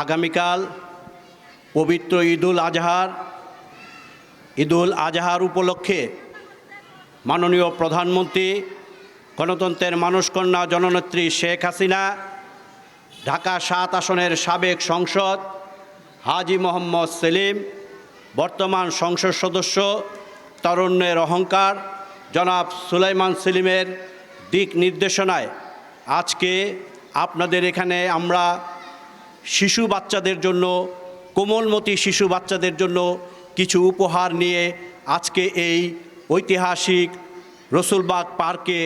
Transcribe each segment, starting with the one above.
আগামীকাল পবিত্র ঈদুল আজহার ঈদুল আজহার উপলক্ষে মাননীয় প্রধানমন্ত্রী, গণতন্ত্রের মানুষকন্যা জননেত্রী শেখ হাসিনা, ঢাকা সাত আসনের সাবেক সংসদ হাজি মোহাম্মদ সেলিম, বর্তমান সংসদ সদস্য তরুণের অহংকার জনাব সুলাইমান সেলিমের দিক নির্দেশনায় আজকে আপনাদের এখানে আমরা শিশু বাচ্চাদের জন্য, কোমলমতি শিশু বাচ্চাদের জন্য কিছু উপহার নিয়ে আজকে এই ঐতিহাসিক রসুলবাগ পার্কে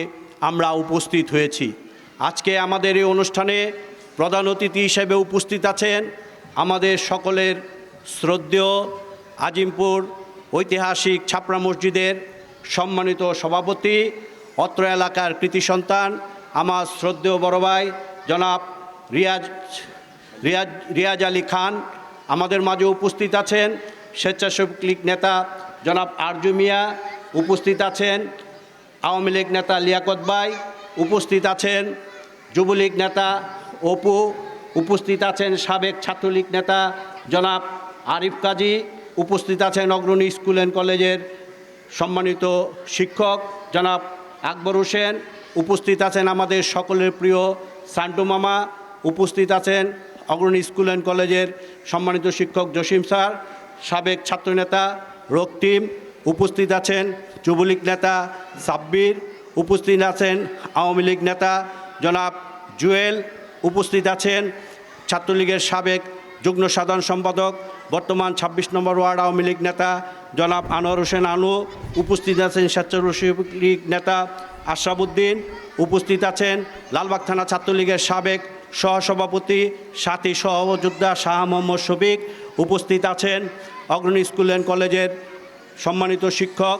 আমরা উপস্থিত হয়েছি। আজকে আমাদের এই অনুষ্ঠানে প্রধান অতিথি হিসেবে উপস্থিত আছেন আমাদের সকলের শ্রদ্ধেয় আজিমপুর ঐতিহাসিক ছাপড়া মসজিদের সম্মানিত সভাপতি, অত্র এলাকার কৃতি সন্তান, আমার শ্রদ্ধেয় বড় ভাই জনাব রিয়াজ রিয়াজ রিয়াজ আলী খান আমাদের মাঝে উপস্থিত আছেন। স্বেচ্ছাসেবক লীগ নেতা জনাব আরজু মিয়া উপস্থিত আছেন। আওয়ামী লীগ নেতা লিয়াকত ভাই উপস্থিত আছেন। যুবলীগ নেতা অপু উপস্থিত আছেন। সাবেক ছাত্রলীগ নেতা জনাব আরিফ কাজী উপস্থিত আছেন অগ্রণী স্কুল অ্যান্ড কলেজের সম্মানিত শিক্ষক জনাব আকবর হোসেন। উপস্থিত আছেন আমাদের সকলের প্রিয় সান্টু মামা। উপস্থিত আছেন অগ্রণী স্কুল অ্যান্ড কলেজের সম্মানিত শিক্ষক জসিম স্যার, সাবেক ছাত্রনেতা রক্তিম, উপস্থিত আছেন যুবলীগ নেতা সাব্বির, উপস্থিত আছেন আওয়ামী লীগ নেতা জনাব জুয়েল, উপস্থিত আছেন ছাত্রলীগের সাবেক যুগ্ম সাধারণ সম্পাদক, বর্তমান ২৬ নম্বর ওয়ার্ড আওয়ামী লীগ নেতা জনাব আনোয়ার হোসেন আনু, উপস্থিত আছেন স্বেচ্ছাসেবক লীগ নেতা আশরাফুদ্দিন উপস্থিত আছেন লালবাগ থানা ছাত্রলীগের সাবেক সহসভাপতি সাথী সহযোদ্ধা শাহ মোহাম্মদ শফিক উপস্থিত আছেন। অগ্রণী স্কুল অ্যান্ড কলেজের সম্মানিত শিক্ষক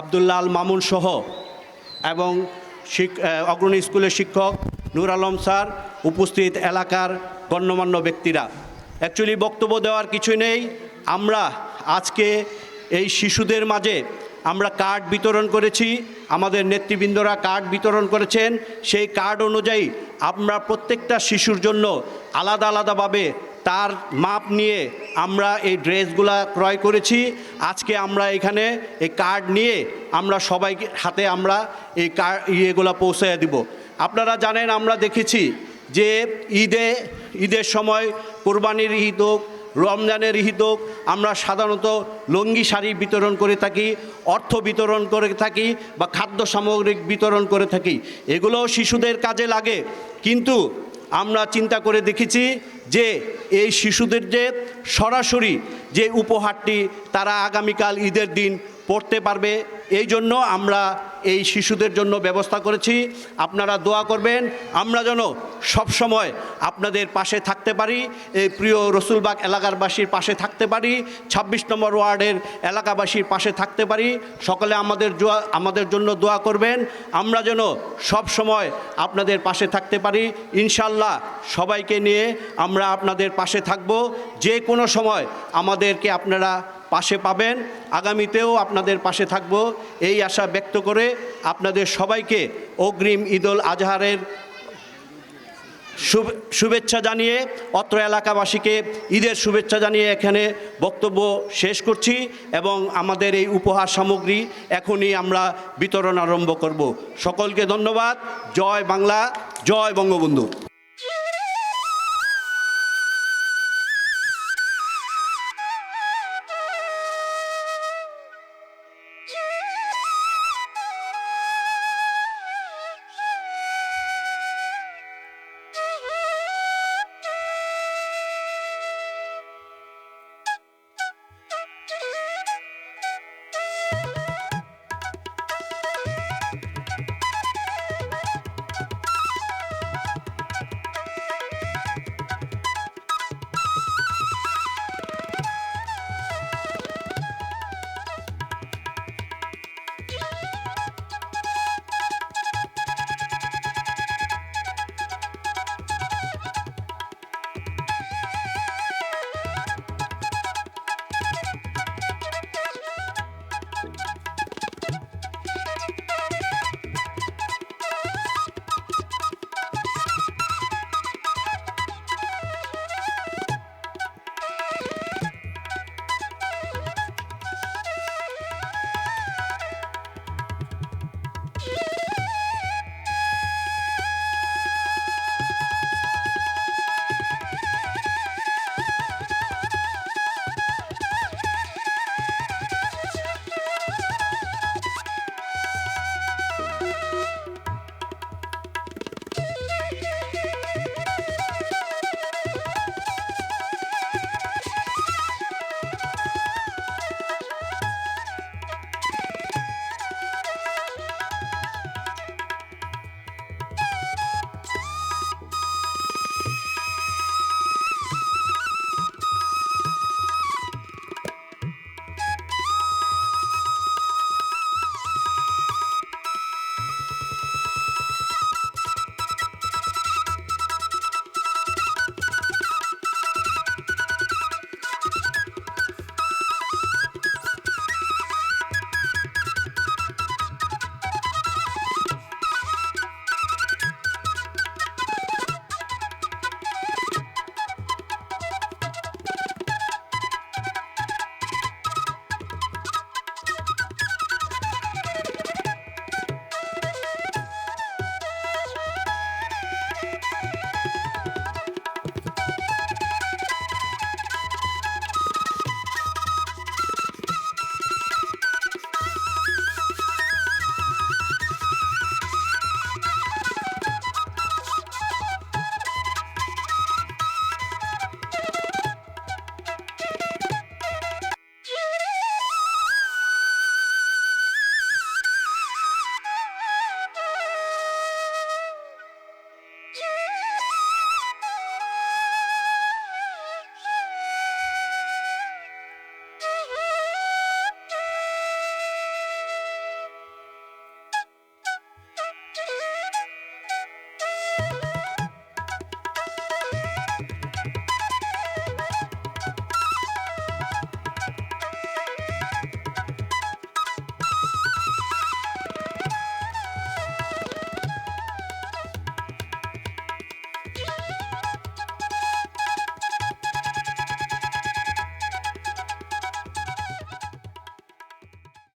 আবদুল্লাহ আল মামুন সহ এবং অগ্রণী স্কুলের শিক্ষক নূর আলম স্যার উপস্থিত এলাকার গণ্যমান্য ব্যক্তিরা। অ্যাকচুয়ালি বক্তব্য দেওয়ার কিছু নেই। আমরা আজকে এই শিশুদের মাঝে আমরা কার্ড বিতরণ করেছি, আমাদের নেতৃবৃন্দরা কার্ড বিতরণ করেছেন, সেই কার্ড অনুযায়ী আমরা প্রত্যেকটা শিশুর জন্য আলাদা আলাদাভাবে তার মাপ নিয়ে আমরা এই ড্রেসগুলা ক্রয় করেছি। আজকে আমরা এখানে এই কার্ড নিয়ে আমরা সবাই হাতে আমরা এই কার, ইয়েগুলো পৌঁছে দিব। আপনারা জানেন, আমরা দেখেছি যে ঈদে, ঈদের সময় কোরবানির ঈদ হোক রমজানের হোক, আমরা সাধারণত লঙ্গি শাড়ি বিতরণ করে থাকি, অর্থ বিতরণ করে থাকি বা খাদ্য সামগ্রিক বিতরণ করে থাকি। এগুলোও শিশুদের কাজে লাগে। কিন্তু আমরা চিন্তা করে দেখেছি যে এই শিশুদের যে সরাসরি যে উপহারটি তারা আগামীকাল ঈদের দিন পড়তে পারবে এই জন্য আমরা এই শিশুদের জন্য ব্যবস্থা করেছি। আপনারা দোয়া করবেন, আমরা যেন সবসময় আপনাদের পাশে থাকতে পারি, এই প্রিয় রসুলবাগ এলাকারবাসীর পাশে থাকতে পারি ২৬ নম্বর ওয়ার্ডের এলাকাবাসীর পাশে থাকতে পারি। সকলে আমাদের জোয়া, আমাদের জন্য দোয়া করবেন, আমরা যেন সব সময় আপনাদের পাশে থাকতে পারি। ইনশাল্লাহ সবাইকে নিয়ে আমরা আপনাদের পাশে থাকব। যে কোনো সময় আমাদেরকে আপনারা পাশে পাবেন। আগামীতেও আপনাদের পাশে থাকব। এই আশা ব্যক্ত করে আপনাদের সবাইকে অগ্রিম ঈদুল আজহারের শুভ- শুভেচ্ছা জানিয়ে অত্র এলাকাবাসীকে ঈদের শুভেচ্ছা জানিয়ে এখানে বক্তব্য শেষ করছি এবং আমাদের এই উপহার সামগ্রী এখনই আমরা বিতরণ আরম্ভ করব। সকলকে ধন্যবাদ। জয় বাংলা, জয় বঙ্গবন্ধু।